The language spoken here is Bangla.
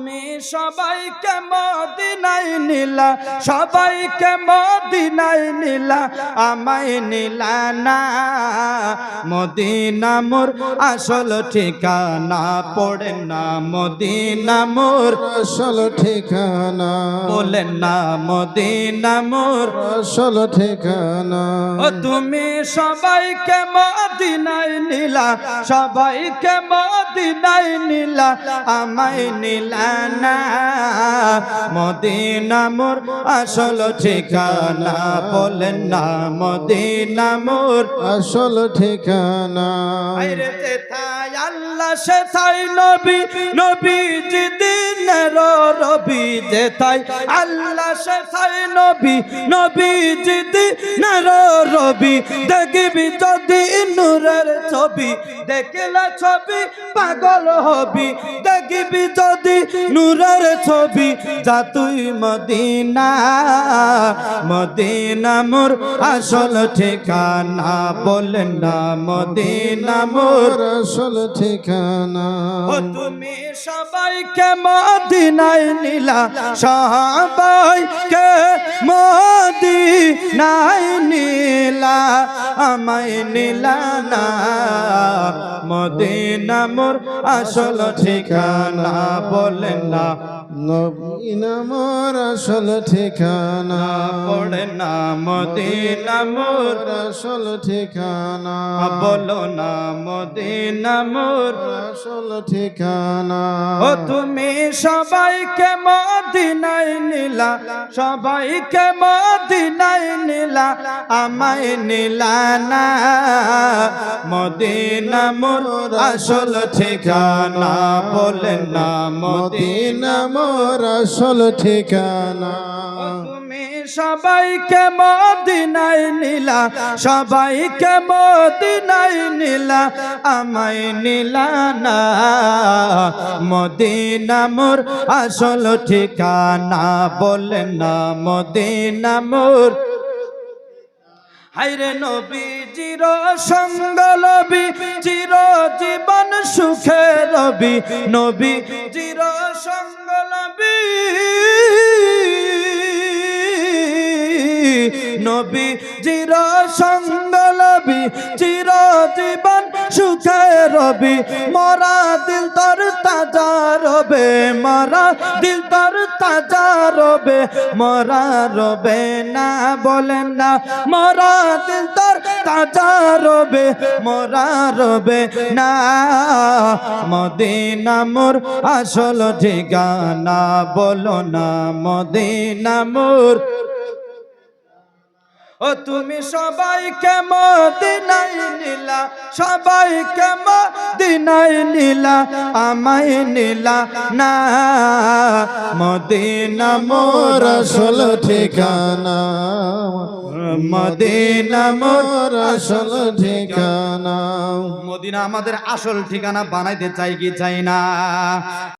তুমি সবাইকে মদিনায় নিলা সবাইকে মদিনায় নিলা আমায় নিলা না। মদিনা মোর আসল ঠিকানা পড়ে না মদিনা মোর। আসল ঠিকানা। বলেন না মদিনা মোর। আসল ঠিকানা। ও তুমি সবাইকে মদিনায় নিলা সবাইকে মদিনায় নিলা আমায় নিলা না। মদিনা মোর আসল ঠিকানা, বলেন না মদিনা মোর আসল ঠিকানা। আল্লাহ সে নবী নবী জিদিন রবি যেথায় আল্লাহ সেথায় নবী নবী দিনের রবি, দেখবি যদি নূরের ছবি, দেখলে ছবি পাগল হবি, দেখবি যদি নূরের ছবি, যা তুই মদিনা মদিনা মোর আসল ঠিকানা বলেন না মদিনা মোর আসল ঠিকানা। ও তুমি সবাইকে মদিনায় নিলা সবাইকে মদিনায় নীলা আমায় নীলা না। মদিনা মোর আসল ঠিকানা বলেন না। নবীনা মোর আসল ঠিকানা। পড়ে না মদিনা মোর। আসল ঠিকানা। বলো না মদিনা মোর। আসল ঠিকানা। ও তুমি সবাইকে মদিনায় নিলা সবাইকে মদিনায় নিলা আমায় নিলা না। মদিনা মোর আসল ঠিকানা বলেন না মদিনা মদিনা মোর আসল ঠিকানা। তুমি সবাইকে মদিনায় নিলা, সবাইকে মদিনায় নিলা, আমায় নিলা না। মদিনা মোর আসল ঠিকানা বলেন না মদিনা মোর। হাইরে নবী চির সঙ্গ লবি চির জীবন সুখে রবি। নবী চির সঙ্গ নবী চির সঙ্গ লবি চির জীবন সুখে রবি। মরা দিল তর তাজা রবে, মরা দিল তর তাজা রবে। মরা রবে না বলেন না, মরা দিল তর তাজা রবে। মরা রবে না, মদিনা মোর আসল ঠিকানা বলো না, মদিনা মোর ও তুমি সবাইকে মদিনায় নিলা, সবাইকে মদিনায় নিলা, আমায় নিলা না। মদিনা মোর আসল ঠিকানা। মদিনা মোর আসল ঠিকানা। মদিনা আমাদের আসল ঠিকানা বানাইতে চাই কি চাই না।